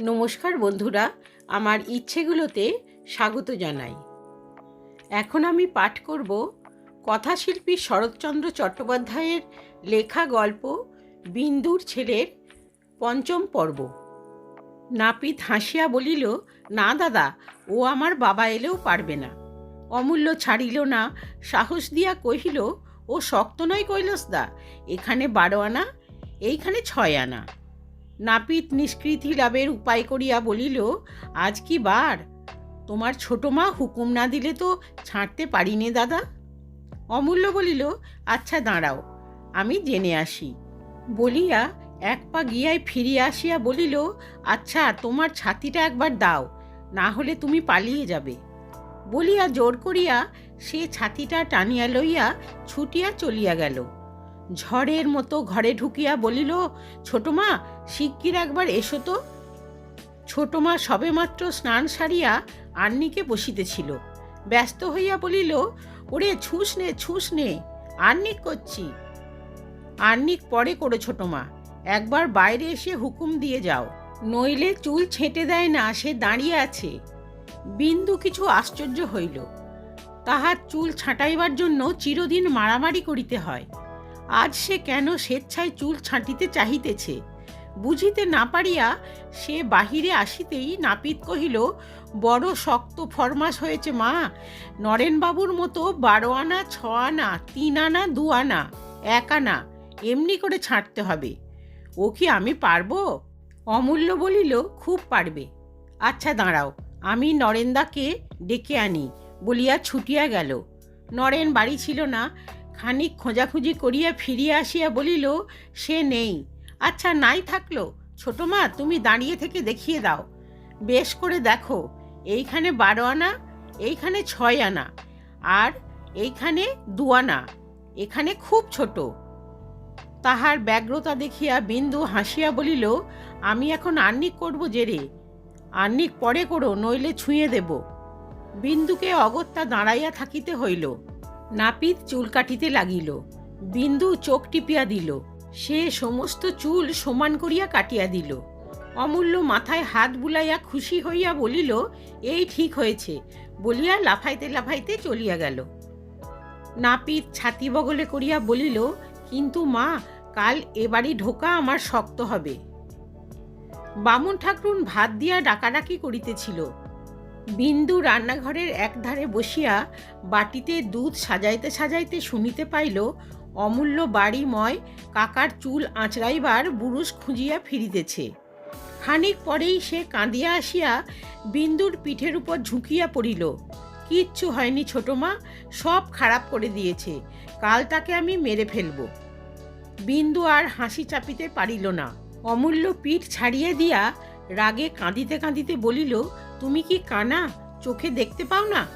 নমস্কার বন্ধুরা, আমার ইচ্ছেগুলোতে স্বাগত জানাই। এখন আমি পাঠ করব কথাশিল্পী শরৎচন্দ্র চট্টোপাধ্যায়ের লেখা গল্প বিন্দুর ছেলের পঞ্চম পর্ব। নাপিত হাসিয়া বলিল, না দাদা, ও আমার বাবা এলেও পারবে না। অমূল্য ছাড়িল না, সাহস দিয়া কহিল, ও শক্ত নয় কৈলাসদা, এখানে বারো আনা, এইখানে ছয় আনা। নাপিত নিষ্কৃতি লাভের উপায় করিয়া বলিল, আজ কি বার? তোমার ছোট মা হুকুম না দিলে তো ছাড়তে পারি নে দাদা? অমূল্য বলিল আচ্ছা দাঁড়াও, আমি জেনে আসি। বলিয়া এক পা গিয়ায় ফিরিয়া আসিয়া বলিল আচ্ছা তোমার ছাতিটা একবার দাও, না হলে তুমি পালিয়ে যাবে। বলিয়া জোর করিয়া সে ছাতিটা টানিয়া লইয়া ছুটিয়া চলিয়া গেল। ঝড়ের মতো ঘরে ঢুকিয়া বলিল, ছোট মা, শিগগির একবার এসো তো। ছোট মা সবেমাত্র স্নান সারিয়া আন্নিকে বসিতেছিল। ব্যস্ত হইয়া বলিল, ওরে, ছুস নে ছুস নে আন্নিক করছি। আন্নিক পরে করো ছোট মা, একবার বাইরে এসে হুকুম দিয়ে যাও, নইলে চুল ছেঁটে দেয় না, সে দাঁড়িয়ে আছে। বিন্দু কিছু আশ্চর্য হইল, তাহার চুল ছাঁটাইবার জন্য চিরদিন মারামারি করিতে হয়। আজ সে কেন স্বেচ্ছায় চুল ছাঁটিতে চাহিতেছে? বুঝিতে না পারিয়া সে বাহিরে আসিতেই নাপিত কহিল, বড় শক্ত ফরমাস হয়েছে মা। নরেনবাবুর মতো বারো আনা, ছ আনা, তিন আনা, দু আনা, এক আনা, এমনি করে ছাঁটতে হবে। ও কি আমি পারব? অমূল্য বলিল, খুব পারবে। আচ্ছা দাঁড়াও, আমি নরেন্দাকে ডেকে আনি, বলিয়া ছুটিয়া গেল। নরেন বাড়ি ছিল না খানিক খোঁজাখুঁজি করিয়া ফিরিয়া আসিয়া বলিল, সে নেই। আচ্ছা নাই থাকল। ছোট মা, তুমি দাঁড়িয়ে থেকে দেখিয়ে দাও। বেশ করে দেখো, এইখানে বারো আনা, এইখানে ছয় আনা, আর এইখানে দু আনা, এখানে খুব ছোট। তাহার ব্যগ্রতা দেখিয়া বিন্দু হাসিয়া বলিল, আমি এখন আন্নিক করব জেরে আর্নিক পরে করো, নইলে ছুঁয়ে দেব। বিন্দুকে অগত্যা দাঁড়াইয়া থাকিতে হইল। নাপিত চুল কাটিতে লাগিল। বিন্দু চোখ টিপিয়া দিল। সে সমস্ত চুল সমান করিয়া কাটিয়া দিল। অমূল্য মাথায় হাত বুলাইয়া খুশি হইয়া বলিল, এই ঠিক হয়েছে। বলিয়া লাফাইতে লাফাইতে চলিয়া গেল। নাপিত ছাতি বগলে করিয়া বলিল, কিন্তু মা, কাল এবারই ঢোকা আমার শক্ত হবে। বামুন ঠাকুরুন ভাত দিয়া ডাকাডাকি করিতেছিল। বিন্দু রান্নাঘরের একধারে বসিয়া বাটিতে দুধ সাজাইতে সাজাইতে শুনিতে পাইল, অমূল্য বাড়িময় কাকার চুল আঁচড়াইবার বুরুষ খুঁজিয়া ফিরিতেছে। খানিক পরেই সে কাঁদিয়া আসিয়া বিন্দুর পিঠের উপর ঝুঁকিয়া পড়িল, কিচ্ছু হয়নি ছোট মা, সব খারাপ করে দিয়েছে, কাল তাকে আমি মেরে ফেলব। বিন্দু আর হাসি চাপিতে পারিল না। অমূল্য পিঠ ছাড়িয়ে দিয়া রাগে কাঁদিতে কাঁদিতে বলিল তুমি কি কানা চোখে দেখতে পাও না?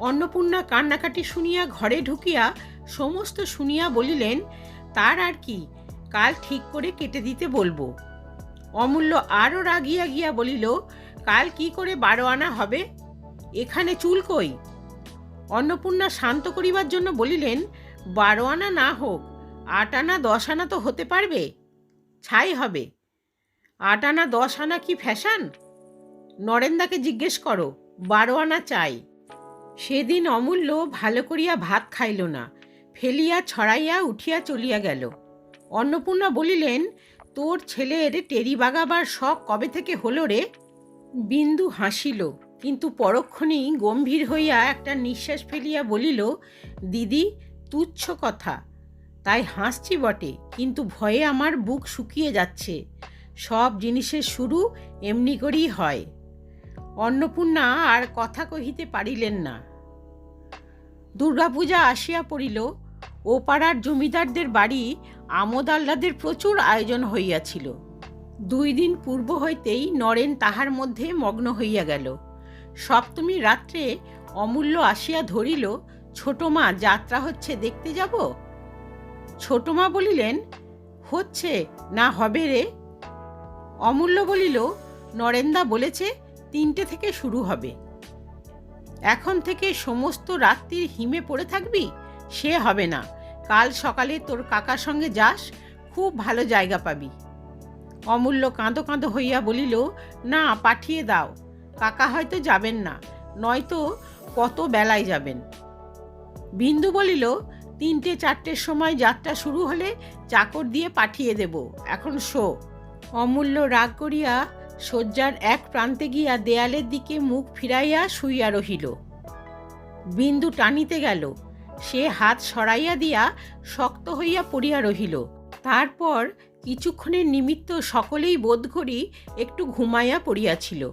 অন্নপূর্ণা কান্নাকাটি শুনিয়া ঘরে ঢুকিয়া সমস্ত শুনিয়া বলিলেন, তার আর কি? কাল ঠিক করে কেটে দিতে বলব। অমূল্য আরও রাগিয়া গিয়া বলিল, কাল কি করে বারো আনা হবে? এখানে চুল কই? অন্নপূর্ণা শান্ত করিবার জন্য বলিলেন, বারো আনা না হোক, আট আনা দশ আনা তো হতে পারবে? ছাই হবে। আট আনা দশ আনা কি ফ্যাশন? নরেন্দাকে জিজ্ঞেস করো বারো আনা চাই। সেদিন অমূল্য ভালো করিয়া ভাত খাইল না, ফেলিয়া ছড়াইয়া উঠিয়া চলিয়া গেল। অন্নপূর্ণা বলিলেন, তোর ছেলের টেরি বাগাবার শখ কবে থেকে হলো রে? বিন্দু হাসিল, কিন্তু পরক্ষণেই গম্ভীর হইয়া একটা নিঃশ্বাস ফেলিয়া বলিল, দিদি, তুচ্ছ কথা। তাই হাসছি বটে, কিন্তু ভয়ে আমার বুক শুকিয়ে যাচ্ছে। সব জিনিসের শুরু এমনি করেই হয়। অন্নপূর্ণা আর কথা কহিতে পারিলেন না। দুর্গাপূজা আসিয়া পড়িল ও পাড়ার জমিদারদের বাড়ি আমোদ আহ্লাদের প্রচুর আয়োজন হইয়াছিল। দুই দিন পূর্ব হইতেই নরেন তাহার মধ্যে মগ্ন হইয়া গেল। সপ্তমী রাত্রে অমূল্য আসিয়া ধরিল, ছোট মা, যাত্রা হচ্ছে, দেখতে যাব? ছোট মা বলিলেন, হচ্ছে, না হবে রে? অমূল্য বলিল, নরেন্দা বলেছে তিনটে থেকে শুরু হবে। এখন থেকে সমস্ত রাত্রির হিমে পড়ে থাকবি? সে হবে না। কাল সকালে তোর কাকার সঙ্গে যাস, খুব ভালো জায়গা পাবি। অমূল্য কাঁদো কাঁদো হইয়া বলিল, না, পাঠিয়ে দাও। কাকা হয়তো যাবেন না। নয়তো কত বেলায় যাবেন? বিন্দু বলিল, তিনটে, চারটের সময় যাত্রা শুরু হলে চাকর দিয়ে পাঠিয়ে দেব। এখন শো। অমূল্য রাগ করিয়া শয্যার এক প্রান্তে গিয়া দেয়ালের দিকে মুখ ফিরাইয়া শুইয়া রহিল। বিন্দু টানিতে গেল। সে হাত সরাইয়া দিয়া শক্ত হইয়া পড়িয়া রহিল। তারপর কিছুক্ষণের নিমিত্ত সকলেই বোধ করি একটু ঘুমাইয়া পড়িয়াছিল।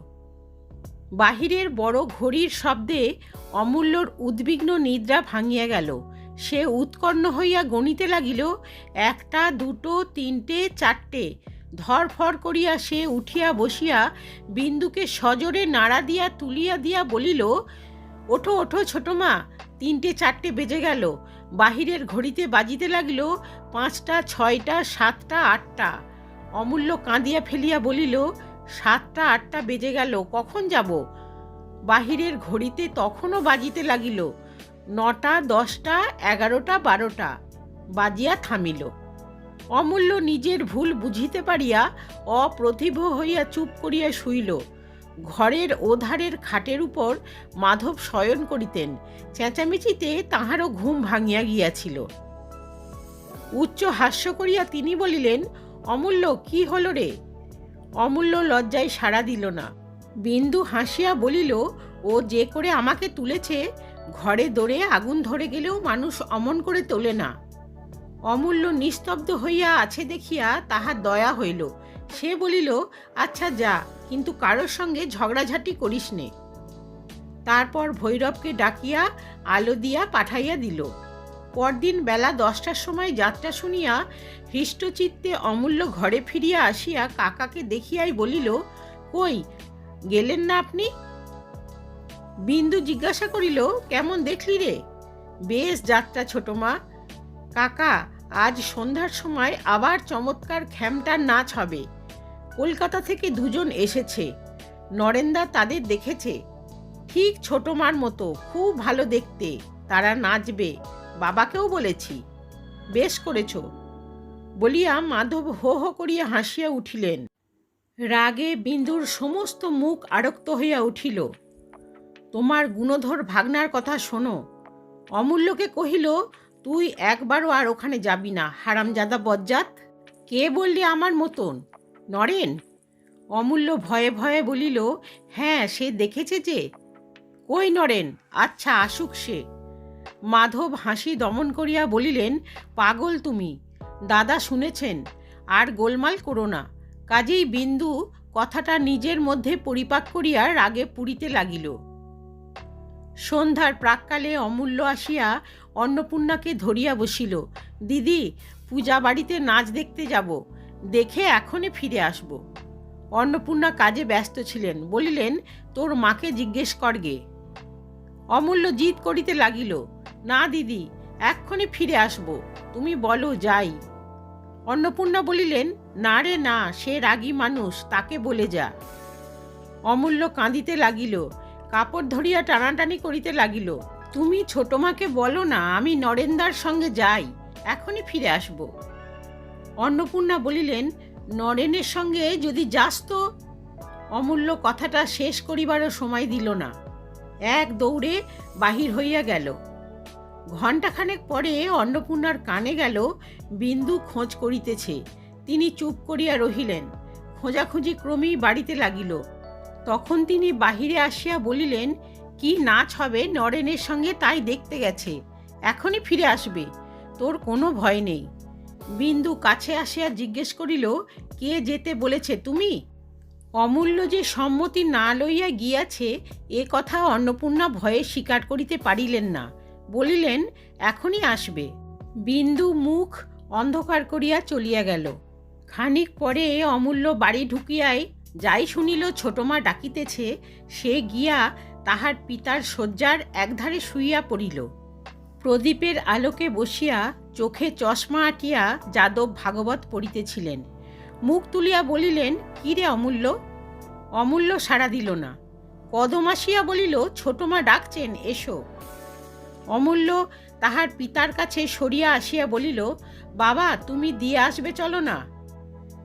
বাহিরের বড় ঘড়ির শব্দে অমূল্যর উদ্বিগ্ন নিদ্রা ভাঙিয়া গেল। সে উৎকর্ণ হইয়া গণিতে লাগিল, একটা, দুটো, তিনটে, চারটে। ধরফর করিয়া সে উঠিয়া বসিয়া বিন্দুকে সজোরে নাড়া দিয়া, তুলিয়া দিয়া বলিল, ওঠো ওঠো ছোট মা, তিনটে চারটে বেজে গেল। বাহিরের ঘড়িতে বাজিতে লাগিল পাঁচটা, ছয়টা, সাতটা, আটটা। অমূল্য কাঁদিয়া ফেলিয়া বলিল, সাতটা, আটটা বেজে গেল, কখন যাব? বাহিরের ঘড়িতে তখনও বাজিতে লাগিল, নটা, দশটা, এগারোটা, বারোটা। বাজিয়া থামিল। অমূল্য নিজের ভুল বুঝিতে পারিয়া অপ্রতিভ হইয়া চুপ করিয়া শুইল। ঘরের ওধারের খাটের উপর মাধব শয়ন করিতেন। চেঁচামেচিতে তাহারও ঘুম ভাঙিয়া গিয়াছিল। উচ্চ হাস্য করিয়া তিনি বলিলেন, অমূল্য, কি হল রে? অমূল্য লজ্জায় সাড়া দিল না। বিন্দু হাসিয়া বলিল, ও যে করে আমাকে তুলেছে, ঘরে দৌড়ে আগুন ধরে গেলেও মানুষ অমন করে তোলে না। অমূল্য নিস্তব্ধ হইয়া আছে দেখিয়া তাহার দয়া হইল। সে বলিল আচ্ছা যা, কিন্তু কারোর সঙ্গে ঝগড়াঝাটি করিস নে। তারপর ভৈরবকে ডাকিয়া আলো দিয়া পাঠাইয়া দিল। পরদিন বেলা দশটার সময় যাত্রা শুনিয়া হৃষ্টচিত্তে অমূল্য ঘরে ফিরিয়া আসিয়া কাকাকে দেখিয়াই বলিল, কই, গেলেন না আপনি? বিন্দু জিজ্ঞাসা করিল, কেমন দেখলি রে? বেশ, যাত্রা ছোট মা কাকা, আজ সন্ধ্যার সময় আবার চমৎকার খ্যামটার নাচ হবে। কলকাতা থেকে দুজন এসেছে। নরেন্দা তাদের দেখেছে। ঠিক ছোট মার মতো, খুব ভালো দেখতে। তারা নাচবে। বাবাকেও বলেছি। বেশ করেছ। বলিয়া মাধব হো হো করিয়া হাসিয়া উঠিলেন। রাগে বিন্দুর সমস্ত মুখ আরক্ত হইয়া উঠিল। তোমার গুণধর ভাগনার কথা শোনো। অমূল্যকে কহিল তুই একবারও আর ওখানে যাবি না, হারামজাদা বজ্জাত। কে বললি আমার মতন? নরেন? অমূল্য ভয়ে ভয়ে বলিল হ্যাঁ সে দেখেছে যে। কই নরেন? আচ্ছা আসুক সে। মাধব হাসি দমন করিয়া বলিলেন, পাগল তুমি, দাদা শুনেছেন, আর গোলমাল করো না। কাজেই বিন্দু কথাটা নিজের মধ্যে পরিপাক করিয়া রাগে পুরিতে লাগিল। সন্ধ্যার প্রাককালে অমূল্য আসিয়া অন্নপূর্ণাকে ধরিয়া বসিল, দিদি, পূজা বাড়িতে নাচ দেখতে যাব, দেখে এখনই ফিরে আসব। অন্নপূর্ণা কাজে ব্যস্ত ছিলেন, বলিলেন, তোর মাকে জিজ্ঞেস করগে অমূল্য জিদ করিতে লাগিল, না দিদি এক্ষণে ফিরে আসব, তুমি বলো যাই। অন্নপূর্ণা বলিলেন, না রে না, সে রাগী মানুষ, তাকে বলে যা। অমূল্য কাঁদিতে লাগিল কাপড় ধরিয়া টানাটানি করিতে লাগিল। তুমি ছোট মাকে বলো না, আমি নরেন্দার সঙ্গে যাই, এখনই ফিরে আসব। অন্নপূর্ণা বলিলেন, নরেনের সঙ্গে যদি যাস তো? অমূল্য কথাটা শেষ করিবারও সময় দিল না। এক দৌড়ে বাহির হইয়া গেল। ঘণ্টাখানেক পরে অন্নপূর্ণার কানে গেল বিন্দু খোঁজ করিতেছে। তিনি চুপ করিয়া রহিলেন। খোঁজাখুঁজি ক্রমেই বাড়িতে লাগিল। তখন তিনি বাহিরে আসিয়া বলিলেন, কি নাচ হবে নরেনের সঙ্গে তাই দেখতে গেছে। এখনই ফিরে আসবে। তোর কোনো ভয় নেই। বিন্দু কাছে আসিয়া জিজ্ঞেস করিল, কে যেতে বলেছে তুমি? অমূল্য যে সম্মতি না লইয়া গিয়াছে, এ কথা অন্নপূর্ণা ভয়ে স্বীকার করিতে পারিলেন না। বলিলেন, এখনই আসবে। বিন্দু মুখ অন্ধকার করিয়া চলিয়া গেল। খানিক পরে অমূল্য বাড়ি ঢুকিয়াই যাই শুনিল ছোটমা ডাকিতেছে, সে গিয়া তাহার পিতার শয্যার একধারে শুইয়া পড়িল। প্রদীপের আলোকে বসিয়া চোখে চশমা আটিয়া যাদব ভাগবত পড়িতেছিলেন। মুখ তুলিয়া বলিলেন কিরে অমূল্য? অমূল্য সাড়া দিল না। কদম আসিয়া বলিল, ছোটমা ডাকছেন, এসো। অমূল্য তাহার পিতার কাছে সরিয়া আসিয়া বলিল, বাবা, তুমি দিয়ে আসবে, চলো না।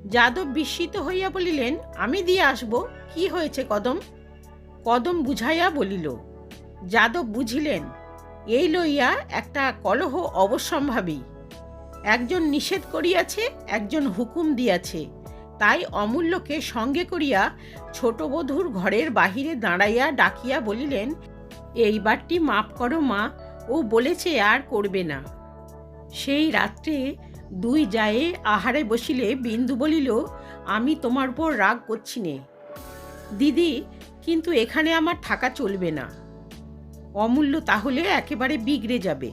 যাদব বিস্মিত হইয়া বলিলেন, আমি দিয়ে আসব। কি হয়েছে কদম? কদম বুঝাইয়া বলিল, যাদব বুঝিলেন, এই লইয়া একটা কলহ অবশ্যম্ভাবী। একজন নিষেধ করিয়াছে, একজন হুকুম দিয়াছে। তাই অমূল্যকে সঙ্গে করিয়া ছোট বধূর ঘরের বাহিরে দাঁড়াইয়া ডাকিয়া বলিলেন এইবারটি মাপ করো মা, ও বলেছে আর করবে না। সেই রাত্রে দুই যায়ে আহারে বসিলে বিন্দু বলিল, আমি তোমার উপর রাগ করছি নে। দিদি, কিন্তু এখানে আমার থাকা চলবে না। অমূল্য তাহলে একেবারে বিগড়ে যাবে।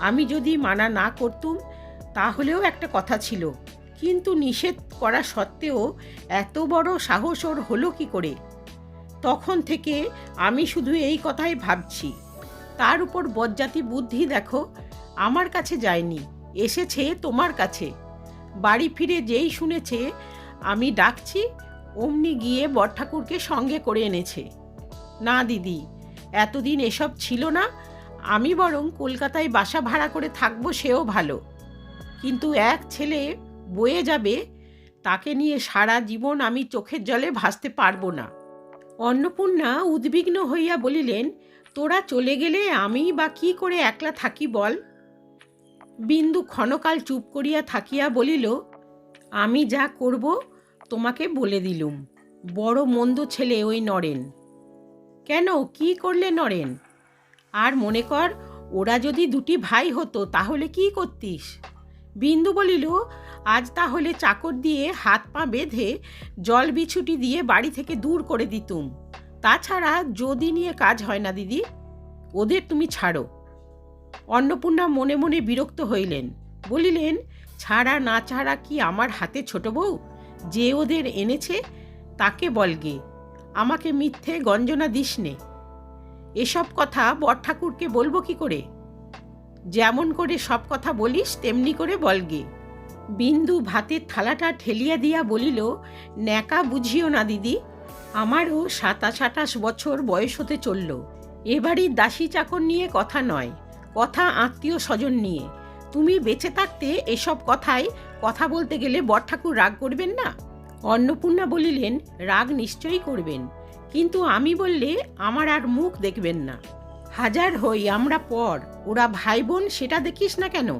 আমি যদি মানা না করতুম, তাহলেও একটা কথা ছিল। কিন্তু নিষেধ করা সত্ত্বেও এত বড় সাহস ওর হলো কি করে? তখন থেকে আমি শুধু এই কথাই ভাবছি। তার উপর বজ্জাতি বুদ্ধি দেখো, আমার কাছে যায়নি। এসেছে তোমার কাছে। বাড়ি ফিরে যেই শুনেছে, আমি ডাকছি, অমনি গিয়ে বরঠাকুরকে সঙ্গে করে এনেছে। না দিদি, এতদিন এসব ছিল না, আমি বরং কলকাতায় বাসা ভাড়া করে থাকব সেও ভালো। কিন্তু এক ছেলে বয়ে যাবে, তাকে নিয়ে সারা জীবন আমি চোখের জলে ভাসতে পারব না। অন্নপূর্ণা উদ্বিগ্ন হইয়া বলিলেন, তোরা চলে গেলে আমি বা কি করে একলা থাকি বল? বিন্দু ক্ষণকাল চুপ করিয়া থাকিয়া বলিল, আমি যা করব, তোমাকে বলে দিলুম। বড় মন্দ ছেলে ওই নরেন। কেন, কি করলে নরেন? আর মনে কর, ওরা যদি দুটি ভাই হতো, তাহলে কি করতিস? বিন্দু বলিল, আজ তাহলে চাকর দিয়ে হাত পা বেঁধে জল বিছুটি দিয়ে বাড়ি থেকে দূর করে দিতুম। তাছাড়া যদি নিয়ে কাজ হয় না, দিদি, ওদের তুমি ছাড়ো। অন্নপূর্ণা মনে মনে বিরক্ত হইলেন। বলিলেন, ছাড়া না ছাড়া কি আমার হাতে ছোট বউ? যে ওদের এনেছে, তাকে বলগে আমাকে মিথ্যে গঞ্জনা দিস নে। এসব কথা বরঠাকুরকে বলব কি করে? যেমন করে সব কথা বলিস, তেমনি করে বলগে বিন্দু ভাতের থালাটা ঠেলিয়া দিয়া বলিল, ন্যাকা বুঝিও না দিদি, আমারও সাতাশ আঠাশ বছর বয়স হতে চলল। এবারই দাসী চাকর নিয়ে কথা নয়। কথা আত্মীয় স্বজন নিয়ে। তুমি বেঁচে থাকতে এসব কথায় কথা বলতে গেলে বরঠাকুর রাগ করবেন না? অন্নপূর্ণা বলিলেন, রাগ নিশ্চয়ই করবেন। কিন্তু আমি বললে আমার আর মুখ দেখবেন না। হাজার হই আমরা পর। ওরা ভাই বোন সেটা দেখিস না কেন?